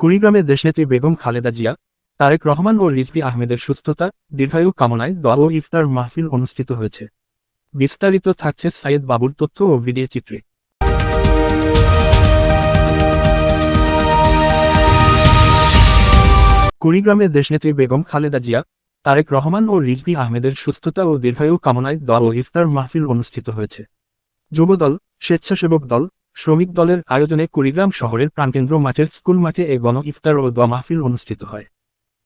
কুড়িগ্রামে দেশনেত্রী বেগম খালেদা জিয়া, তারেক রহমান ও রিজভি আহমেদের সুস্থতা, দীর্ঘায়ু কামনায় দোয়া ও ইফতার মাহফিল অনুষ্ঠিত হয়েছে। বিস্তারিত থাকছে সাইয়েদ বাবুর তথ্য ও ভিডিও চিত্রে। কুড়িগ্রামে দেশনেত্রী বেগম খালেদা জিয়া, তারেক রহমান ও রিজভি আহমেদের সুস্থতা ও দীর্ঘায়ু কামনায় দোয়া ও ইফতার মাহফিল অনুষ্ঠিত হয়েছে। যুবদল, স্বেচ্ছাসেবক দল শ্রমিক দলের আয়োজনে কুড়িগ্রাম শহরের প্রাণকেন্দ্র মাঠের স্কুল মাঠে এ গণ ইফতার ও দোয়া মাহফিল অনুষ্ঠিত হয়।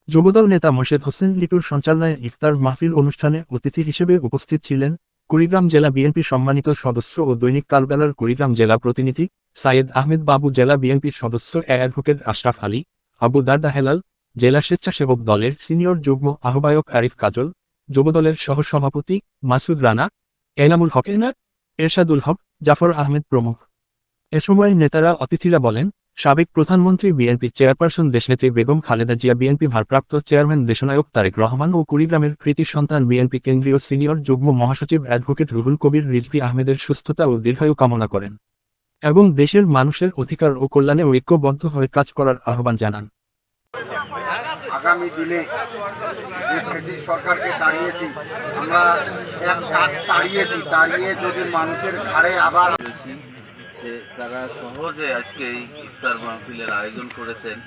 যুবদল নেতা মোর্শেদ হোসেন লিটুর সঞ্চালনায় ইফতার মাহফিল অনুষ্ঠানে অতিথি হিসেবে উপস্থিত ছিলেন কুড়িগ্রাম জেলা বিএনপি সম্মানিত সদস্য ও দৈনিক কালবেলার কুড়িগ্রাম জেলা প্রতিনিধি সাইয়েদ আহমেদ বাবু, জেলা বিএনপির সদস্য অ্যাডভোকেট আশরাফ আলী, আবু দারদা হেলাল, জেলা স্বেচ্ছাসেবক দলের সিনিয়র যুগ্ম আহ্বায়ক আরিফ কাজল, যুবদলের সহসভাপতি মাসুদ রানা, এনামুল হকেনার এরশাদুল হক, জাফর আহমেদ প্রমুখ। এ সময় নেতারা অতিথিরা বলেন, সাবেক প্রধানমন্ত্রী বিএনপি চেয়ারপারসন দেশনেত্রী বেগম খালেদা জিয়া বিএনপি ভারপ্রাপ্ত চেয়ারম্যান দেশনায়ক তারেক রহমান ও কুড়িগ্রামের কৃতি সন্তান বিএনপি কেন্দ্রীয় সিনিয়র যুগ্ম মহাসচিব অ্যাডভোকেট রুহুল কবির রিজভি আহমেদের সুস্থতা ও দীর্ঘায়ু কামনা করেন এবং দেশের মানুষের অধিকার ও কল্যাণে ঐক্যবদ্ধ হয়ে কাজ করার আহ্বান জানান। আগামী দিনে ব্রিটিশ সরকারকে তাড়িয়েছি, আমরা এক কাজ তাড়িয়েছি, তাড়িয়ে যদি মানুষের ঘাড়ে আবার যে তারা সহজে আজকে এই ইফতার মাহফিলের আয়োজন করেছেন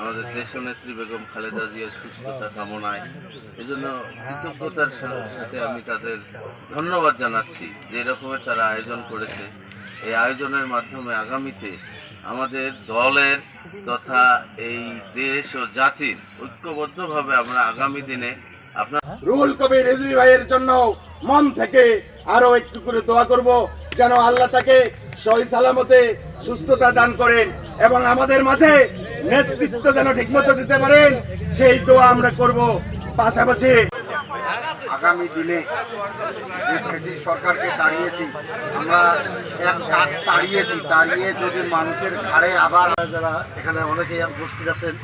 আমাদের দেশনেত্রী বেগম খালেদা জিয়ার সুস্থতা কামনায়। এজন্য কৃতজ্ঞতার সাথে আমি তাদের ধন্যবাদ জানাচ্ছি যে রকমের তারা আয়োজন করেছে। এই আয়োজনের মাধ্যমে আগামীতে আমাদের দলের তথা এই দেশ ও জাতির ঐক্যবদ্ধভাবে আমরা আগামী দিনে আপনার রুহুল কবির রিজভি ভাইয়ের জন্য মন থেকে আরও একটু করে দোয়া করব, যেন আল্লাহ তাকে সহি সালামতে সুস্থতা দান করেন এবং আমাদের মাঝে নেতৃত্ব যেন ঠিকমতো দিতে পারেন, সেই দোয়া আমরা করব। পাশাপাশি আগামী দিনে যে ব্রিটিশ সরকারকে দাঁড়িয়েছি, আমরা এক কাজ তাড়িয়েছি তাড়িয়ে যদি মানুষের ঘাড়ে আবার যারা এখানে অনেকেই উপস্থিত আছেন,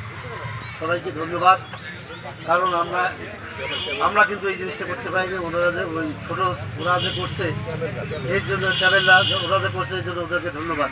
সবাইকে ধন্যবাদ। কারণ আমরা আমরা কিন্তু এই জিনিসটা করতে পারিনি। ওনারা যে, ওই ছোটো, ওরা যে করছে, এর জন্য ক্যাবেলা ওরা যে করছে এই জন্য ওদেরকে ধন্যবাদ।